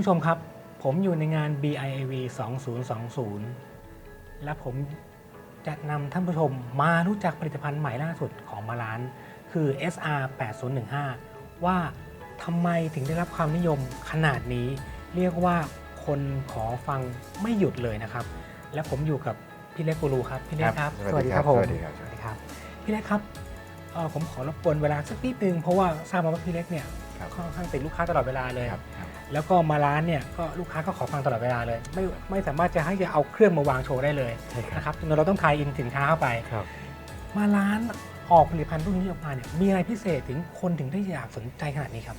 ผู้ชมครับ ผมอยู่ในงาน BIAV 2020 และผมจะนำท่านผู้ชมมารู้จักผลิตภัณฑ์ใหม่ล่าสุดของมาลานคือ SR 8015ว่าทำไมถึงได้รับความนิยมขนาดนี้ เรียกว่าคนขอฟังไม่หยุดเลยนะครับ และผมอยู่กับพี่เล็กกูรูครับ พี่เล็กครับสวัสดีครับผมสวัสดีครับสวัสดีครับ พี่เล็กครับเอ่อผมขอรบกวนเวลาสักนิดนึงเพราะว่าทราบมาว่าพี่เล็กเนี่ยครับค่อนข้างติดลูกค้าตลอดเวลาเลยครับครับ แล้วก็มาร้านเนี่ยก็ลูกค้าก็ขอฟังตลอดเวลาเลย ไม่ไม่สามารถจะให้จะเอาเครื่องมาวางโชว์ได้เลยใช่ครับนะครับจนเราต้องทายอินสินค้าเข้าไป ครับ มาร้านออกผลิตภัณฑ์รุ่นนี้ออกมาเนี่ยมีอะไรพิเศษถึงคนถึงได้อยากสนใจขนาดนี้ครับ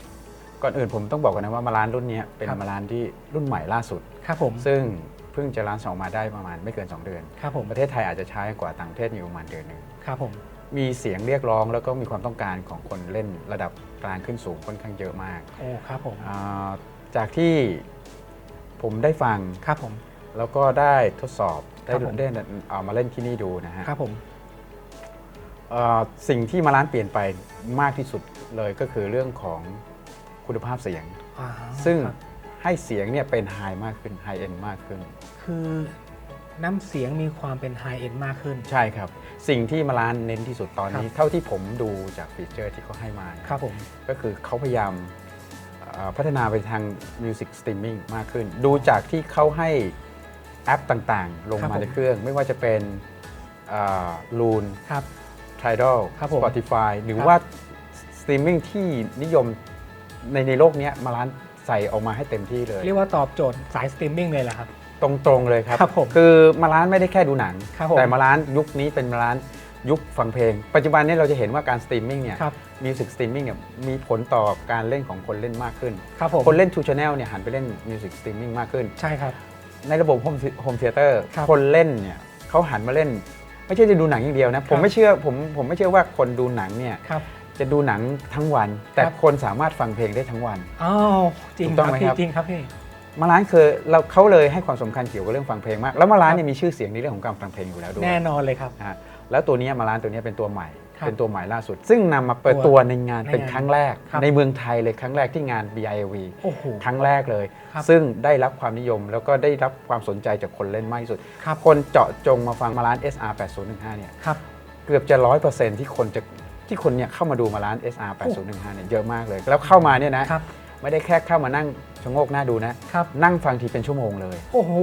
ก่อนอื่นผมต้องบอกกันนะว่ามาร้านรุ่นเนี้ยเป็นครับ มาร้านที่รุ่นใหม่ล่าสุด ครับผมซึ่งเพิ่งจะร้านสองมาได้ประมาณไม่เกิน 2 เดือน ครับผมประเทศไทยอาจจะใช้กว่าต่างประเทศอยู่ประมาณเดือนหนึ่งครับผมมีเสียงเรียกร้องแล้วก็มีความต้องการของคนเล่นระดับกลางขึ้นสูงค่อนข้างเยอะมากโอ้ครับผม อ่า จากที่ผมได้ฟังครับผม แล้วก็ได้ทดสอบได้ครับผม ได้เอามาเล่นที่นี่ดูนะฮะครับผม เอ่อสิ่งที่มาร้านเปลี่ยนไปมากที่สุดเลยก็คือเรื่องของคุณภาพเสียงอ่าซึ่งครับให้เสียงเนี่ยเป็นไฮมากขึ้นไฮเอ็นมากขึ้น คือน้ำเสียงมีความเป็นไฮเอ็นมากขึ้น ใช่ครับ สิ่งที่มาร้านเน้นที่สุดตอนนี้ครับเท่าที่ผมดูจากฟีเจอร์ที่เขาให้มาเนี่ยครับผม ก็คือเขาพยายามเอ่อ พัฒนาไปทาง Music Streaming มากขึ้น ดูจากที่เขาให้แอปต่างๆ ลงครับมาผมในเครื่อง ไม่ว่าจะเป็นลูนครับ Tidal ครับผม Spotify หรือครับ ว่าสตรีมมิ่งที่นิยมในในโลกเนี้ยมาร้านใส่ออกมาให้เต็มที่เลย เรียกว่าตอบโจทย์สายสตรีมมิ่งเลยแหละครับ ตรงๆเลยครับ ครับผมคือมาร้านไม่ได้แค่ดูหนัง ครับผมแต่มาร้านยุคนี้เป็นมาร้าน ยุคฟังเพลง ปัจจุบันนี้เราจะเห็นว่าการสตรีมมิ่งเนี่ยครับมิวสิกสตรีมมิ่งเนี่ยมีผลต่อการเล่นของคนเล่นมากขึ้น ครับผม คนเล่นทูชแนลเนี่ยหันไปเล่นมิวสิกสตรีมมิ่งมากขึ้น ใช่ครับ ในระบบโฮมโฮมเทเตอร์ครับคนเล่นเนี่ยเขาหันมาเล่น ไม่ใช่จะดูหนังอย่างเดียวนะ ผมไม่เชื่อผมผมไม่เชื่อว่าคนดูหนังเนี่ยครับ จะดูหนังทั้งวัน แต่ครับ คนสามารถฟังเพลงได้ทั้งวัน อ้าวจริงถูกคต้อรังบไหมพี่ครับ จริงครับพี่ มาร้านคือเราเขาเลยให้ความสำคัญเกี่ยวกับเรื่องฟังเพลงมาก แล้วมาร้านเนี่ยมีชื่อเสียงในเรื่องของการฟังเพลงอยู่แล้วด้วยแน่นอนเลยครับ นะฮะ แล้วตัวเนี้ยมาร้านตัวเนี้ยเป็นตัวใหม่ครับเป็นตัวใหม่ล่าสุด ซึ่งนำมาเปิดตัวในงานในเป็นงานครั้งแรกครับในเมืองไทยเลยครั้งแรกที่งาน BIV โอ้โหครั้งแรกเลยครับซึ่งได้รับความนิยมแล้วก็ได้รับความสนใจจากคนเล่นมากที่สุดครับคนเจาะจงมาฟังมาร้าน SR 8015เนี่ยครับเกือบจะร้อยเปอร์เซ็นที่คนจะที่คนเนี่ยเข้ามาดูมาร้าน SR 8015เนี่ยเยอะมากเลย แล้วเข้ามาเนี่ยนะครับไม่ได้แค่เข้ามานั่งชะโงกหน้าดูนะครับนั่งฟังทีเป็นชั่วโมงเลย โอ้โห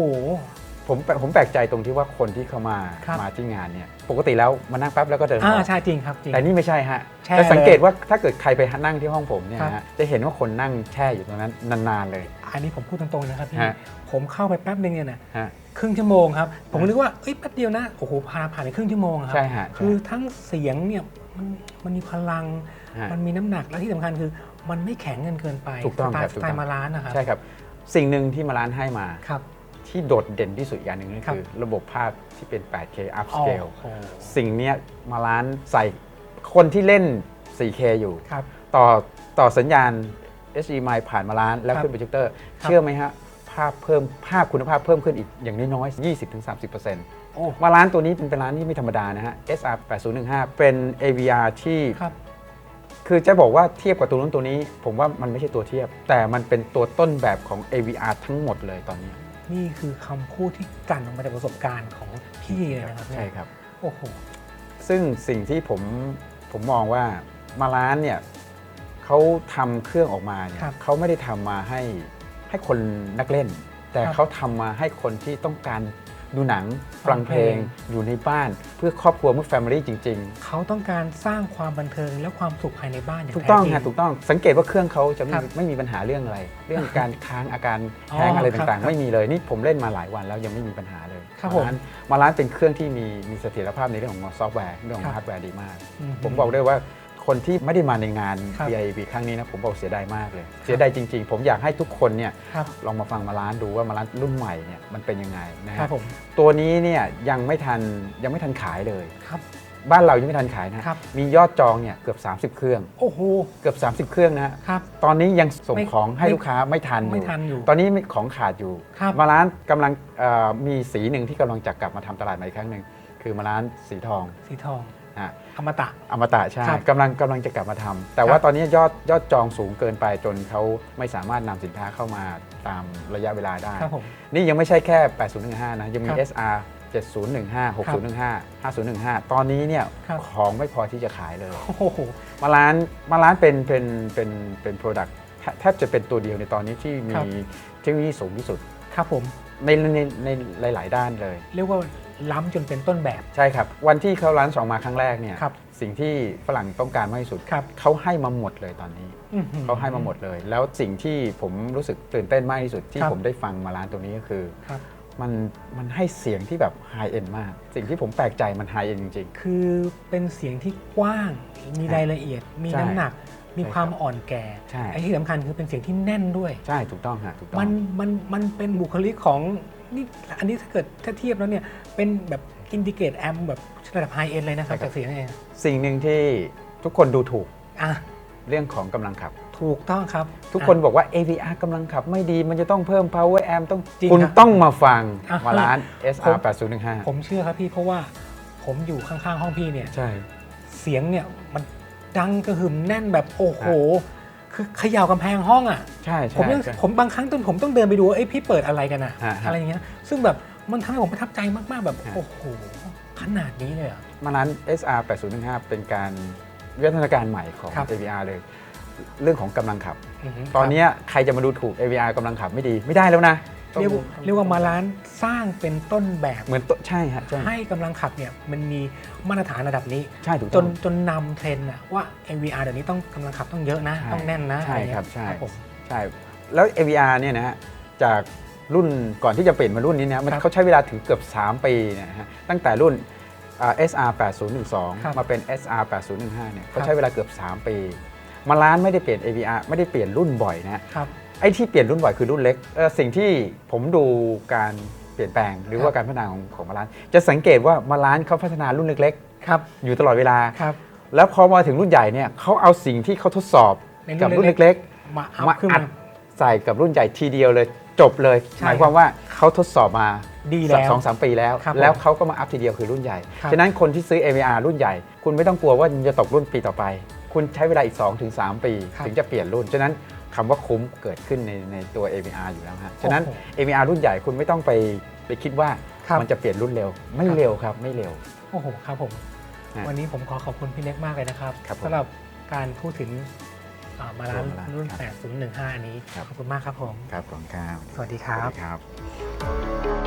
ผมแปลผมแปลกใจตรงที่ว่าคนที่เข้ามาครับ มาที่งานเนี่ย ปกติแล้วมานั่งแป๊บแล้วก็เดินออ่าอกใช่จริงครับจริง แต่นี่ไม่ใช่ฮะแช่จะสังเกตเลยว่าถ้าเกิดใครไปนั่งที่ห้องผมเนี่ยครับ นะฮะจะเห็นว่าคนนั่งแช่อยู่ตรงนั้นนานๆเลย อันนี้ผมพูดตรงๆนะครับพี่ฮะ ผมเข้าไปแป๊บนึงเนี่ยนะฮะ ครึ่งชั่วโมงครับ ผมฮะ นึกว่าเอ้ยแป๊บเดียวนะโอ้โหพาผ่านไปครึ่งชั่วโมงอะครัใช่ฮะคือทั้งเสียงเนี่ยมันมันมีพลัง ฮะ มันมีน้ำหนักและที่สำคัญคือมันไม่แข็งเกินเกินไปถูกต้องสไตครัล์บสถูกไตต้อง ล์มาร้านนะครับใช่ครับ สิ่งหนึ่งที่มาร้านให้มา ครับ ที่โดดเด่นที่สุดอย่างหนึ่งก็ครับคือ ระบบภาพที่เป็น 8K โอ้ upscale โหสิ่งเนี้ยมาร้านใส่คนที่เล่น 4K อยู่ครับต่อต่อสัญญาณ HDMI ผ่านมาร้านแล้วครับขึ้นโปรเจคเตอร์ครับเชื่อไหมฮะ ภาพเพิ่มภาพคุณภาพเพิ่มขึ้นอีกอย่างน้อยๆ20-30%โอ้มาร้านตัวนี้เป็นเป็นร้านที่ไม่ธรรมดานะฮะ SR 8015 เป็น AVR ที่ครับคือจะบอกว่าเทียบกับตัวนู้นตัวนี้ ผมว่ามันไม่ใช่ตัวเทียบ แต่มันเป็นตัวต้นแบบของ AVR ทั้งหมดเลยตอนนี้ นี่คือคำพูดที่กลั่นออกมาจากประสบการณ์ของพี่เลยนะครับเนี่ยใช่ครับ โอ้โห ซึ่งสิ่งที่ผมผมมองว่ามาร้านเนี่ยเขาทำเครื่องออกมาเนี่ยครับเขาไม่ได้ทำมาให้ให้คนนักเล่น แต่ครับ เขาทำมาให้คนที่ต้องการ ดูหนังฟัฟังงเพเพลลงงอยู่ในบ้านเพื่อครอบครัวเมื่อแฟมิลี่จริงเขาต้องการสร้างความบันเทิงและความสุขภายในบ้านอย่าๆงถูกต้องแท้จริฮะถูกต้องสังเกตว่าเครื่องเขาจะไม่ครับไม่มีปัญหาเรื่องอะไร เรื่องการค้างอาการอ๋อแห้งอะไรครับต่างๆไม่มีเลยนี่ผมเล่นมาหลายวันแล้วยังไม่มีปัญหาเลยครับมาร้านมาร้านเป็นเครื่องที่มีมีเสถียรภาพในเรื่องของซอฟต์แวร์เรื่องขครัองบฮาร์ดแวร์ดีมาก อืผมบอกได้ว่า คนที่ไม่ได้มาในงาน ครับ BIB ครั้งนี้นะผมบอกเสียดายมากเลย เสียดายจริงๆ ผมอยากให้ทุกคนเนี่ยครับลองมาฟังมาร้านดูว่ามาร้านรุ่นใหม่เนี่ยมันเป็นยังไงนะครัฮะบผมตัวนี้เนี่ยยังไม่ทันยังไม่ทันขายเลย ครับ บ้านเรายังไม่ทันขายนะครับ มียอดจองเนี่ยเกือบ 30 เครื่อง โอ้โหเกือบ 30 เครื่องนะฮะครับ ตอนนี้ยังส่งไม่ของให้ไม่ ลูกค้าไม่ทันอยู่ไม่ทันอยู่ ตอนนี้มีของขาดอยู่ ครับมาร้านกำลังเอ่อมีสีหนึ่งที่กำลังจะกลับมาทำตลาดใหม่อีกครั้งหนึ่งคือมาร้านสีทอง สีทอง ฮะอมตะ อมตะใช่ครับ กำลังกำลังจะกลับมาทำแต่ครับว่าตอนนี้ยอดยอดจองสูงเกินไปจนเขาไม่สามารถนำสินค้าเข้ามาตามระยะเวลาได้ ครับผม นี่ยังไม่ใช่แค่ 8015 นะ ยังมี ครับ SR 7015 6015 5015 ตอนนี้เนี่ยครับ ของไม่พอที่จะขายเลย โอ้โห มาร้านมาร้านเป็นเป็นเป็นเป็นโปรดักต์แทบจะเป็นตัวเดียวในตอนนี้ที่มีครับ เทคโนโลยีสูงที่สุด ครับผม ในในในในหลาย ๆ ด้านเลย เรียกว่า ล้ำจนเป็นต้นแบบ ใช่ครับ วันที่เขาร้านสองมาครั้งแรกเนี่ยครับสิ่งที่ฝรั่งต้องการมากที่สุดครับเขาให้มาหมดเลยตอนนี้อื้อหือเขาให้มาหมดเลย แล้วสิ่งที่ผมรู้สึกตื่นเต้นมากที่สุดที่ครับผมได้ฟังมาร้านตัวนี้ก็คือครับมันมันให้เสียงที่แบบไฮเอ็นมาก สิ่งที่ผมแปลกใจมันไฮเอ็นจริงคือเป็นเสียงที่กว้างมีรายละเอียดมีใช่น้ำหนัก มีใช่ความครับอ่อนแก่ใช่ ไอ้ที่สำคัญคือเป็นเสียงที่แน่นด้วยๆใช่ถูกต้องฮะถูกต้องมันมันมันเป็นบุคลิกของนี่อันนี้ถ้าเกิดถ้าเทียบแล้วเนี่ยเป็นแบบอินดิเกตแอมแบบระดับไฮเอ็นเลยนะครับจากเสียงเองสิ่งหนึ่งที่ทุกคนดูถูกอะเรื่องของกำลังขับ ถูกต้องครับทุกคนบอกว่า AVR กำลังขับไม่ดีมันจะต้องเพิ่ม power amp ต้องจริงคุณครับต้องมาฟังอะ มาร้านผ SR ม8015ผมเชื่อครับพี่เพราะว่าผมอยู่ข้างๆห้องพี่เนี่ยใช่ เสียงเนี่ยมัน ดังกระหึ่มแน่นแบบโอ้โห คือเขย่ากำแพงห้องอะใช่ผมใช่ยังใช่ ผมบางครั้งตอนผมต้องเดินไปดูว่าเอ้ยพี่เปิดอะไรกันอะฮะฮะ อะไรอย่างเงี้ยซึ่งแบบมันทำให้ผมประทับใจมากๆแบบฮะโอ้โหขนาดนี้เลยเหรอะ มาร้าน SR 8015เป็นการวิวัฒนาการใหม่ของ ครับ AVR เลย เรื่องของกำลังขับอือฮึตอนเนี้ยใครจะมาดูถูก AVR กำลังขับไม่ดีไม่ได้แล้วนะ เรียกว่าเรียกว่ามาร้านสร้างเป็นต้นแบบเหมือนตัวใช่ฮะใช่ให้กำลังขับเนี่ยมันมีมาตรฐานระดับนี้ ใช่ถูกจต้อนง จนนำเทรนด์อะว่า AVR เดี๋ยวนี้ต้องกำลังขับต้องเยอะนะ ใช่ต้องแน่นนะใช่อะไเงี้ยครับใช่ ผม ใช่แล้ว AVR เนี่ยนะฮะจากรุ่นก่อนที่จะเปลี่ยนมารุ่นนี้เนี่ยมันครับเขาใช้เวลาถึงเกือบ 3 ปีเนยนะฮะตั้งแต่รุ่นอ่า SR ครับ8012 มาเป็น SR 8015เนี่ยเขาใช้เวลาเกือบ 3 ปี มาร้านไม่ได้เปลี่ยน AVR ไม่ได้เปลี่ยนรุ่นบ่อยนะฮะ ครับ ไอ้ที่เปลี่ยนรุ่นบ่อยคือรุ่นเล็กเอ่อสิ่งที่ผมดูการเปลี่ยนแปลงหรือครัว่าบการพัฒนาของของมาร้าน จะสังเกตว่ามาร้านเขาพัฒนารุ่นเล็ก ครับๆ อยู่ตลอดเวลา ครับ แล้วพอมาถึงรุ่นใหญ่เนี่ยเขาเอาสิ่งที่เขาทดสอบในรุ่นกับรุ่นเล็ก เล็กมาอัๆพมาขึ้นอัมา ดใส่กับรุ่นใหญ่ทีเดียวเลยจบเลย ใช่หมายความว่าเขาทดสอบมาดีแล้วสองสามปีแล้ว ครับผมแล้วเขาก็มาอัพทีเดียวคือรุ่นใหญ่ ครับ ฉะนั้นคนที่ซื้อ AVR รุ่นใหญ่ คุณไม่ต้องกลัวว่าจะตกรุ่นปีต่อไป คุณใช้เวลาอีก 2-3 ปีครับถึงจะเปลี่ยนรุ่น ฉะนั้น คำว่าคุ้มเกิดขึ้นในในตัว AVR อยู่แล้วฮะ ฉะนั้นโอ้โห AVR รุ่นใหญ่คุณไม่ต้องไปไปคิดว่าครับมันจะเปลี่ยนรุ่นเร็ว ไม่ครับเร็วครับไม่เร็ว โอ้โหครับผม ฮะวันนี้ผมขอขอบคุณพี่เล็กมากเลยนะครับครับผมสำหรับการพูดถึงอ่ามาร้านมาร้านรุ่น ครับ8015 อันนี้ ครับ ขอบคุณมากครับผม ครับขอบคุณครับสวัสดีคสรัวัสบ ดีครับ